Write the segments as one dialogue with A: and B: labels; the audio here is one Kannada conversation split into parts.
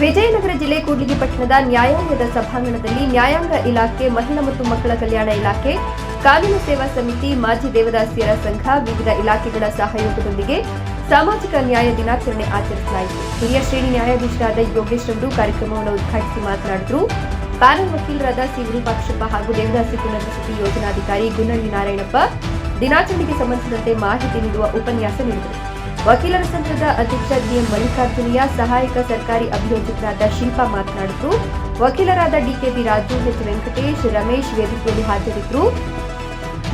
A: ವಿಜಯನಗರ ಜಿಲ್ಲೆ ಕೂಡ್ಲಿಗಿ ಪಟ್ಟಣದ ನ್ಯಾಯಾಲಯದ ಸಭಾಂಗಣದಲ್ಲಿ ನ್ಯಾಯಾಂಗ ಇಲಾಖೆ, ಮಹಿಳಾ ಮತ್ತು ಮಕ್ಕಳ ಕಲ್ಯಾಣ ಇಲಾಖೆ, ಕಾನೂನು ಸೇವಾ ಸಮಿತಿ, ಮಾಜಿ ದೇವದಾಸಿಯರ ಸಂಘ ವಿವಿಧ ಇಲಾಖೆಗಳ ಸಹಯೋಗದೊಂದಿಗೆ ಸಾಮಾಜಿಕ ನ್ಯಾಯ ದಿನಾಚರಣೆ ಆಚರಿಸಲಾಯಿತು. ಹಿರಿಯ ಶ್ರೇಣಿ ನ್ಯಾಯಾಧೀಶರಾದ ಯೋಗೇಶ್ ಅವರು ಕಾರ್ಯಕ್ರಮವನ್ನು ಉದ್ಘಾಟಿಸಿ ಮಾತನಾಡಿದರು. ಪ್ಯಾನಲ್ ವಕೀಲರಾದ ಸಿ. ವಿರೂಪಾಕ್ಷಪ್ಪ ಹಾಗೂ ದೇವದಾಸಿ ಪುನರ್ವಸತಿ ಯೋಜನಾಧಿಕಾರಿ ಗುನ್ನಳ್ಳಿ ನಾರಾಯಣಪ್ಪ ದಿನಾಚರಣೆಗೆ ಸಂಬಂಧಿಸಿದಂತೆ ಮಾಹಿತಿ ನೀಡುವ ಉಪನ್ಯಾಸ ನೀಡಿದರು. ವಕೀಲರ ಸಂಘದ ಅಧ್ಯಕ್ಷ ಜಿಎಂ ಮಲ್ಲಿಕಾರ್ಜುನಿಯ, ಸಹಾಯಕ ಸರ್ಕಾರಿ ಅಭಿಯೋಜಕರಾದ ಶಿಲ್ಪಾ ಮಾತನಾಡಿದ್ರು. ವಕೀಲರಾದ D K B Raju, H Venkatesh, Ramesh ವೇದಿಕೆಯಲ್ಲಿ ಹಾಜರಿದ್ದರು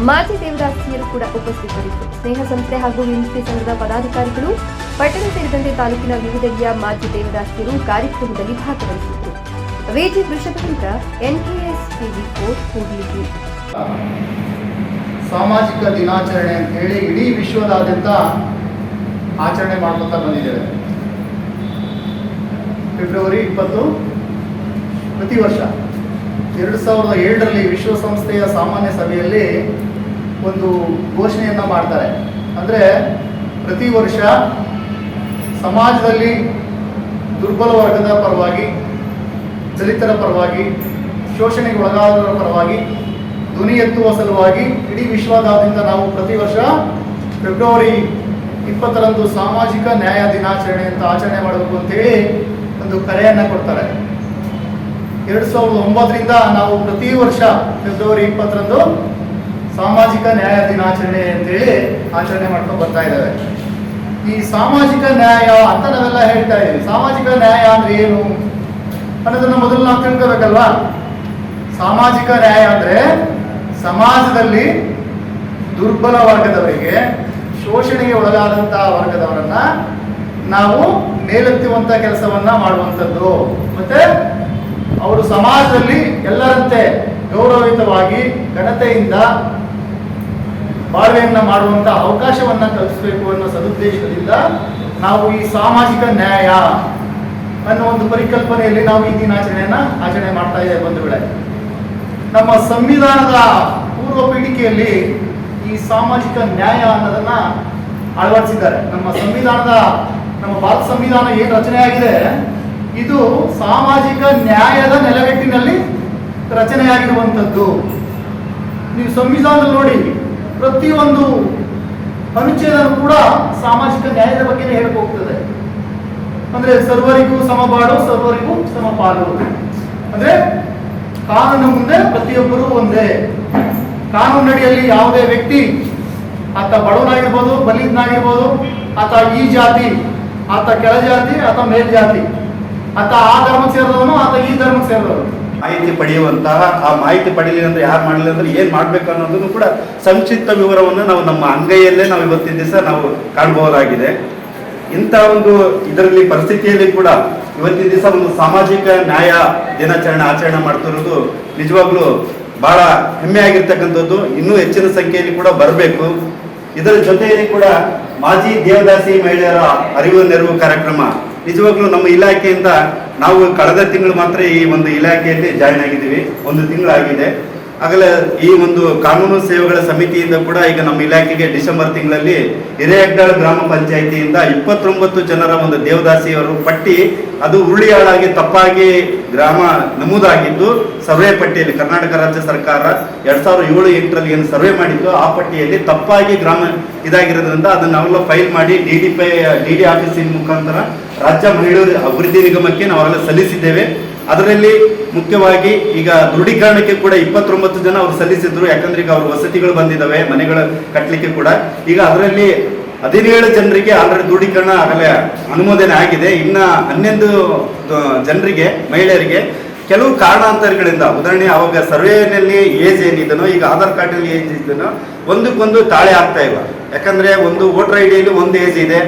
A: ಮಾಜಿ ದೇವದಾಸಿಯರು ಕೂಡ ಉಪಸ್ಥಿತರಿದ್ದರು. ಸ್ನೇಹ ಸಂಸ್ಥೆ ಹಾಗೂ ವಿಮುಕ್ತಿ ಸಂಘದ ಪದಾಧಿಕಾರಿಗಳು, ಪಟ್ಟಣ ಸೇರಿದಂತೆ ತಾಲೂಕಿನ ವಿವಿಧೆಯ ಮಾಜಿ ದೇವದಾಸಿಯರು ಕಾರ್ಯಕ್ರಮದಲ್ಲಿ ಭಾಗವಹಿಸಿದ್ದರು. V G Vrishabhendra N K S TV court Kudligi
B: ಸಾಮಾಜಿಕ ದಿನಾಚರಣೆ ಅಂತ ಹೇಳಿ ಇಡೀ ವಿಶ್ವದಾದ್ಯಂತ ಆಚರಣೆ ಮಾಡ್ಕೊತಾ ಬಂದಿದ್ದೇವೆ. ಫೆಬ್ರವರಿ ಇಪ್ಪತ್ತು ಪ್ರತಿ ವರ್ಷ ಎರಡು ಸಾವಿರದ ಏಳರಲ್ಲಿ ವಿಶ್ವಸಂಸ್ಥೆಯ ಸಾಮಾನ್ಯ ಸಭೆಯಲ್ಲಿ ಒಂದು ಘೋಷಣೆಯನ್ನು ಮಾಡ್ತಾರೆ. ಅಂದರೆ ಪ್ರತಿ ವರ್ಷ ಸಮಾಜದಲ್ಲಿ ದುರ್ಬಲ ವರ್ಗದ ಪರವಾಗಿ, ದಲಿತರ ಪರವಾಗಿ ಶೋಷಣೆಗೆ ಒಳಗಾದವರ ಪರವಾಗಿ, ಧ್ವನಿ ಎತ್ತುವ ಸಲುವಾಗಿ ಇಡೀ ವಿಶ್ವದಾದ್ಯಂತ ನಾವು ಪ್ರತಿ ವರ್ಷ ಫೆಬ್ರವರಿ ಇಪ್ಪತ್ತರಂದು ಸಾಮಾಜಿಕ ನ್ಯಾಯ ದಿನಾಚರಣೆ ಅಂತ ಆಚರಣೆ ಮಾಡಬೇಕು ಅಂತೇಳಿ ಒಂದು ಕರೆಯನ್ನು ಕೊಡ್ತಾರೆ. ಎರಡು ಸಾವಿರದ ಒಂಬತ್ತರಿಂದ ನಾವು ಪ್ರತಿ ವರ್ಷ ಫೆಬ್ರವರಿ ಇಪ್ಪತ್ತರಂದು ಸಾಮಾಜಿಕ ನ್ಯಾಯ ದಿನಾಚರಣೆ ಅಂತೇಳಿ ಆಚರಣೆ ಮಾಡ್ಕೊಂಡು ಬರ್ತಾ ಇದ್ದೇವೆ. ಈ ಸಾಮಾಜಿಕ ನ್ಯಾಯ ಅಂತ ನಾವೆಲ್ಲ ಹೇಳ್ತಾ ಇದ್ದೀವಿ. ಸಾಮಾಜಿಕ ನ್ಯಾಯ ಅಂದ್ರೆ ಏನು? ಅನ್ನೋದನ್ನ ಮೊದಲು ನಾವು ತಿಳ್ಕೋಬೇಕಲ್ವಾ? ಸಾಮಾಜಿಕ ನ್ಯಾಯ ಅಂದ್ರೆ ಸಮಾಜದಲ್ಲಿ ದುರ್ಬಲ ವರ್ಗದವರಿಗೆ ಶೋಷಣೆಗೆ ಒಳಗಾದಂತಹ ವರ್ಗದವರನ್ನ ನಾವು ಮೇಲೆತ್ತುವಂತ ಕೆಲಸವನ್ನ ಮಾಡುವಂಥದ್ದು. ಮತ್ತೆ ಅವರು ಸಮಾಜದಲ್ಲಿ ಎಲ್ಲರಂತೆ ಗೌರವಯುತವಾಗಿ ಘನತೆಯಿಂದ ಬಾಳ್ವೆಯನ್ನ ಮಾಡುವಂತ ಅವಕಾಶವನ್ನ ಕಲ್ಪಿಸಬೇಕು ಅನ್ನೋ ಸದುದ್ದೇಶದಿಂದ ನಾವು ಈ ಸಾಮಾಜಿಕ ನ್ಯಾಯ ಅನ್ನೋ ಒಂದು ಪರಿಕಲ್ಪನೆಯಲ್ಲಿ ನಾವು ಈ ದಿನಾಚರಣೆಯನ್ನ ಆಚರಣೆ ಮಾಡ್ತಾ ಇದ್ದೇವೆ ಬಂಧುಗಳೇ. ನಮ್ಮ ಸಂವಿಧಾನದ ಪೂರ್ವ ಪೀಠಿಕೆಯಲ್ಲಿ ಈ ಸಾಮಾಜಿಕ ನ್ಯಾಯ ಅನ್ನೋದನ್ನ ಅಳವಡಿಸಿದ್ದಾರೆ. ನಮ್ಮ ಸಂವಿಧಾನದ, ನಮ್ಮ ಭಾರತ ಸಂವಿಧಾನ ಏನು ರಚನೆ ಆಗಿದೆ? ಇದು ಸಾಮಾಜಿಕ ನ್ಯಾಯದ ನೆಲೆಗಟ್ಟಿನಲ್ಲಿ ರಚನೆಯಾಗಿರುವಂಥದ್ದು. ನೀವು ಸಂವಿಧಾನದಲ್ಲಿ ನೋಡಿ, ಪ್ರತಿಯೊಂದು ಅನುಚ್ಛೇದ ಕೂಡ ಸಾಮಾಜಿಕ ನ್ಯಾಯದ ಬಗ್ಗೆನೇ ಹೋಗ್ತದೆ. ಅಂದ್ರೆ ಸರ್ವರಿಗೂ ಸಮಬಾಳು ಸರ್ವರಿಗೂ ಸಮಪಾಲು ಅಂದ್ರೆ ಕಾನೂನು ಮುಂದೆ ಪ್ರತಿಯೊಬ್ಬರೂ ಒಂದೇ. ಕಾನೂನಡಿಯಲ್ಲಿ ಯಾವುದೇ ವ್ಯಕ್ತಿ ಆತ ಬಡವನಾಗಿರ್ಬೋದು ಬಲಿದನಾಗಿರ್ಬೋದು ಆತ ಈ ಜಾತಿ, ಆತ ಕೆಳ ಜಾತಿ, ಆತ ಮೇಲ್ಜಾತಿ ಆತ ಆ ಧರ್ಮ ಸೇರಿದವನು, ಆತ ಈ ಧರ್ಮ ಸೇರಿದವನು.
C: ಮಾಹಿತಿ ಪಡೆಯುವಂತಹ, ಆ ಮಾಹಿತಿ ಪಡೀಲಿ ಅಂದ್ರೆ ಯಾರು ಮಾಡಲಿಲ್ಲ ಅಂದ್ರೆ ಏನ್ ಮಾಡ್ಬೇಕು ಅನ್ನೋದನ್ನು ಕೂಡ ಸಂಕ್ಷಿಪ್ತ ವಿವರವನ್ನು ನಾವು ನಮ್ಮ ಅಂಗೈಯಲ್ಲೇ ನಾವು ಇವತ್ತಿನ ದಿವಸ ನಾವು ಕಾಣಬಹುದಾಗಿದೆ ಇಂಥ ಒಂದು ಇದರಲ್ಲಿ ಪರಿಸ್ಥಿತಿಯಲ್ಲಿ ಕೂಡ ಇವತ್ತಿನ ದಿವಸ ಒಂದು ಸಾಮಾಜಿಕ ನ್ಯಾಯ ದಿನಾಚರಣೆ ಆಚರಣೆ ಮಾಡ್ತಿರೋದು ನಿಜವಾಗ್ಲೂ ಬಹಳ ಹೆಮ್ಮೆ ಆಗಿರ್ತಕ್ಕಂಥದ್ದು. ಇನ್ನೂ ಹೆಚ್ಚಿನ ಸಂಖ್ಯೆಯಲ್ಲಿ ಕೂಡ ಬರಬೇಕು. ಇದರ ಜೊತೆಯಲ್ಲಿ ಕೂಡ ಮಾಜಿ ದೇವದಾಸಿ ಮಹಿಳೆಯರ ಅರಿವು ನೆರವು ಕಾರ್ಯಕ್ರಮ. ನಿಜವಾಗ್ಲೂ ನಮ್ಮ ಇಲಾಖೆಯಿಂದ ನಾವು ಕಳೆದ ತಿಂಗಳು ಮಾತ್ರ ಈ ಒಂದು ಇಲಾಖೆಯಲ್ಲಿ ಜಾಯಿನ್ ಆಗಿದ್ದೀವಿ. ಒಂದು ತಿಂಗಳಾಗಿದೆ. ಆಗಲೇ ಈ ಒಂದು ಕಾನೂನು ಸೇವೆಗಳ ಸಮಿತಿಯಿಂದ ಕೂಡ ಈಗ ನಮ್ಮ ಇಲಾಖೆಗೆ ಡಿಸೆಂಬರ್ ತಿಂಗಳಲ್ಲಿ ಹಿರೇಹಡ್ಡಾಳ ಗ್ರಾಮ ಪಂಚಾಯಿತಿಯಿಂದ ಇಪ್ಪತ್ತೊಂಬತ್ತು ಜನರ ಒಂದು ದೇವದಾಸಿಯವರು ಪಟ್ಟಿ, ಅದು ಉರುಳಿಯಾಳಾಗಿ ತಪ್ಪಾಗಿ ಗ್ರಾಮ ನಮೂದಾಗಿದ್ದು, ಸರ್ವೆ ಪಟ್ಟಿಯಲ್ಲಿ ಕರ್ನಾಟಕ ರಾಜ್ಯ ಸರ್ಕಾರ ಎರಡ್ ಸಾವಿರದ ಏಳು ಎಂಟರಲ್ಲಿ ಏನು ಸರ್ವೆ ಮಾಡಿದ್ದು ಆ ಪಟ್ಟಿಯಲ್ಲಿ ತಪ್ಪಾಗಿ ಗ್ರಾಮ ಇದಾಗಿರೋದ್ರಿಂದ ಅದನ್ನ ನಾವೆಲ್ಲ ಫೈಲ್ ಮಾಡಿ ಡಿ ಡಿ ಪೈ, ಡಿ ಡಿ ಆಫೀಸಿನ ಮುಖಾಂತರ ರಾಜ್ಯ ಮಹಿಳೆಯರ ಅಭಿವೃದ್ಧಿ ನಿಗಮಕ್ಕೆ ನಾವೆಲ್ಲ ಸಲ್ಲಿಸಿದ್ದೇವೆ. ಅದರಲ್ಲಿ ಮುಖ್ಯವಾಗಿ ಈಗ ದೃಢೀಕರಣಕ್ಕೆ ಕೂಡ ಇಪ್ಪತ್ತೊಂಬತ್ತು ಜನ ಅವರು ಸಲ್ಲಿಸಿದ್ರು. ಯಾಕಂದ್ರೆ ಈಗ ಅವ್ರ ವಸತಿಗಳು ಬಂದಿದ್ದಾವೆ ಮನೆಗಳ ಕಟ್ಟಲಿಕ್ಕೆ ಕೂಡ. ಈಗ ಅದರಲ್ಲಿ ಹದಿನೇಳು ಜನರಿಗೆ ಆಲ್ರೆಡಿ ದೃಢೀಕರಣ ಆಗಲೇ ಅನುಮೋದನೆ ಆಗಿದೆ. ಇನ್ನ ಹನ್ನೊಂದು ಜನರಿಗೆ, ಮಹಿಳೆಯರಿಗೆ ಕೆಲವು ಕಾರಣಾಂತರಗಳಿಂದ, ಉದಾಹರಣೆ ಅವಾಗ ಸರ್ವೇನಲ್ಲಿ ಏಜ್ ಏನಿದನೋ, ಈಗ ಆಧಾರ್ ಕಾರ್ಡ್ನಲ್ಲಿ ಏಜ್ ಇದನೋ ಒಂದಕ್ಕೊಂದು ತಾಳೆ ಆಗ್ತಾ ಇಲ್ಲ. ಯಾಕಂದ್ರೆ ಒಂದು ವೋಟರ್ ಐ ಡಿಯಲ್ಲಿ ಒಂದು ಏಜ್ ಇದೆ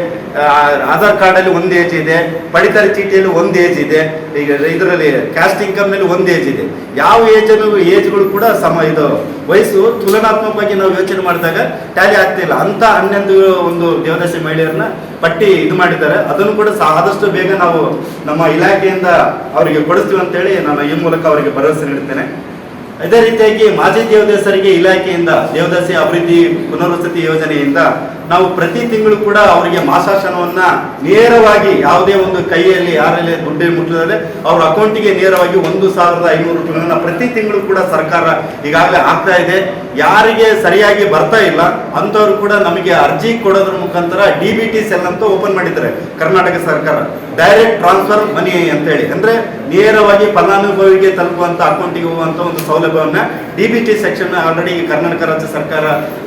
C: ಆಧಾರ್ ಆಧಾರ್ ಕಾರ್ಡಲ್ಲಿ ಒಂದು ಏಜ್ ಇದೆ, ಪಡಿತರ ಚೀಟಿಯಲ್ಲಿ ಒಂದು ಏಜ್ ಇದೆ, ಈಗ ಇದರಲ್ಲಿ ಕ್ಯಾಸ್ಟ್ ಇನ್ಕಮ್ನಲ್ಲಿ ಒಂದು ಏಜ್ ಇದೆ. ಯಾವ ಏಜ್ ಏಜ್ಗಳು ಕೂಡ ಸಮ, ಇದು ವಯಸ್ಸು ತುಲನಾತ್ಮಕವಾಗಿ ನಾವು ಯೋಚನೆ ಮಾಡಿದಾಗ ಟ್ಯಾಲಿ ಆಗ್ತಿಲ್ಲ ಅಂತ ಹನ್ನೊಂದು ಒಂದು ದೇವದಾಸಿ ಮಹಿಳೆಯರನ್ನ ಪಟ್ಟಿ ಇದು ಮಾಡಿದ್ದಾರೆ. ಅದನ್ನು ಕೂಡ ಆದಷ್ಟು ಬೇಗ ನಾವು ನಮ್ಮ ಇಲಾಖೆಯಿಂದ ಅವರಿಗೆ ಕೊಡಿಸ್ತೀವಿ ಅಂತೇಳಿ ನಾನು ಈ ಮೂಲಕ ಅವರಿಗೆ ಭರವಸೆ ನೀಡುತ್ತೇನೆ. ಅದೇ ರೀತಿಯಾಗಿ ಮಾಜಿ ದೇವದಾಸರಿಗೆ ಇಲಾಖೆಯಿಂದ, ದೇವದಾಸಿ ಅಭಿವೃದ್ಧಿ ಪುನರ್ವಸತಿ ಯೋಜನೆಯಿಂದ ನಾವು ಪ್ರತಿ ತಿಂಗಳು ಕೂಡ ಅವರಿಗೆ ಮಾಸಾಶನವನ್ನ ನೇರವಾಗಿ ಯಾವುದೇ ಒಂದು ಕೈಯಲ್ಲಿ ಯಾರಲ್ಲಿ ದುಡ್ಡು ಮುಟ್ಟದೆ ಅವ್ರ ಅಕೌಂಟಿಗೆ ನೇರವಾಗಿ ಒಂದು ಸಾವಿರದ ಐನೂರು ರೂಪಾಯಿಗಳನ್ನ ಪ್ರತಿ ತಿಂಗಳು ಕೂಡ ಸರ್ಕಾರ ಈಗಾಗಲೇ ಆಗ್ತಾ ಇದೆ. ಯಾರಿಗೆ ಸರಿಯಾಗಿ ಬರ್ತಾ ಇಲ್ಲ, ಅಂಥವ್ರು ಕೂಡ ನಮಗೆ ಅರ್ಜಿ ಕೊಡೋದ್ರ ಮುಖಾಂತರ ಡಿ ಬಿ ಟಿ ಸೆಲ್ ಅಂತ ಓಪನ್ ಮಾಡಿದ್ದಾರೆ ಕರ್ನಾಟಕ ಸರ್ಕಾರ. ಡೈರೆಕ್ಟ್ ಟ್ರಾನ್ಸ್ಫರ್ ಮನಿ ಅಂತ ಹೇಳಿ. ಅಂದ್ರೆ ನೇರವಾಗಿ ಫಲಾನುಭವಿಗೆ ತಲುಪುವಂತ ಅಕೌಂಟಿಗೆ ಹೋಗುವಂತ ಒಂದು ಸೌಲಭ್ಯವನ್ನ D B T section already Karnataka ರಾಜ್ಯ ಸರ್ಕಾರ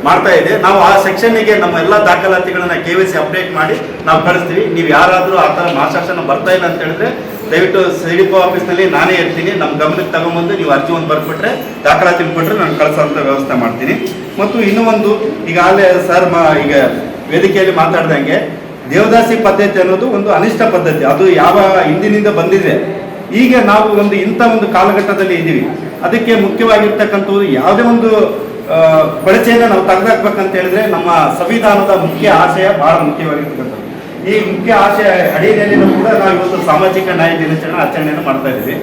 C: ಮಾಡ್ತಾ ಇದೆ. ನಾವು ಆ ಸೆಕ್ಷನ್ಗೆ ನಮ್ಮ ಎಲ್ಲ ದಾಖಲಾತಿಗಳನ್ನ ಕೆ ಸಿ ಅಪ್ಡೇಟ್ ಮಾಡಿ ನಾವು ಕಳಿಸ್ತೀವಿ. ನೀವು ಯಾರಾದರೂ ಆ ಥರ ಮಾಸಾಶನ ಬರ್ತಾ ಇಲ್ಲ ಅಂತ ಹೇಳಿದ್ರೆ ದಯವಿಟ್ಟು ಸಿಡಿಪೋ ಆಫೀಸ್ನಲ್ಲಿ ನಾನೇ ಇರ್ತೀನಿ. ನಮ್ಮ ಗಮನಕ್ಕೆ ತಗೊಂಬಂದು ನೀವು ಅರ್ಜಿ ಒಂದು ಬರ್ಬಿಟ್ರೆ ದಾಖಲಾತಿ ಕೊಟ್ಟರೆ ನಾನು ಕಳಿಸೋಂಥ ವ್ಯವಸ್ಥೆ ಮಾಡ್ತೀನಿ. ಮತ್ತು ಇನ್ನೂ ಒಂದು ಈಗಾಗಲೇ ಸರ್ ಈಗ ವೇದಿಕೆಯಲ್ಲಿ ಮಾತಾಡ್ದಂಗೆ ದೇವದಾಸಿ ಪದ್ಧತಿ ಅನ್ನೋದು ಒಂದು ಅನಿಷ್ಟ ಪದ್ಧತಿ. ಅದು ಯಾವ ಹಿಂದಿನಿಂದ ಬಂದಿದೆ. ಈಗ ನಾವು ಒಂದು ಇಂಥ ಒಂದು ಕಾಲಘಟ್ಟದಲ್ಲಿ ಇದ್ದೀವಿ. ಅದಕ್ಕೆ ಮುಖ್ಯವಾಗಿರ್ತಕ್ಕಂಥದ್ದು ಯಾವುದೇ ಒಂದು ಕೊಳಚೆಯನ್ನು ನಾವು ತೆಗೆದಾಕ್ಬೇಕಂತ ಹೇಳಿದ್ರೆ ನಮ್ಮ ಸಂವಿಧಾನದ ಮುಖ್ಯ ಆಶಯ ಬಹಳ ಮುಖ್ಯವಾಗಿರ್ತಕ್ಕಂಥದ್ದು. ಈ ಮುಖ್ಯ ಆಶಯ ಅಡಿಯಲ್ಲಿ ಕೂಡ ನಾವು ಇವತ್ತು ಸಾಮಾಜಿಕ ನ್ಯಾಯ ದಿನಾಚರಣೆ ಆಚರಣೆಯನ್ನು ಮಾಡ್ತಾ ಇದ್ದೀವಿ.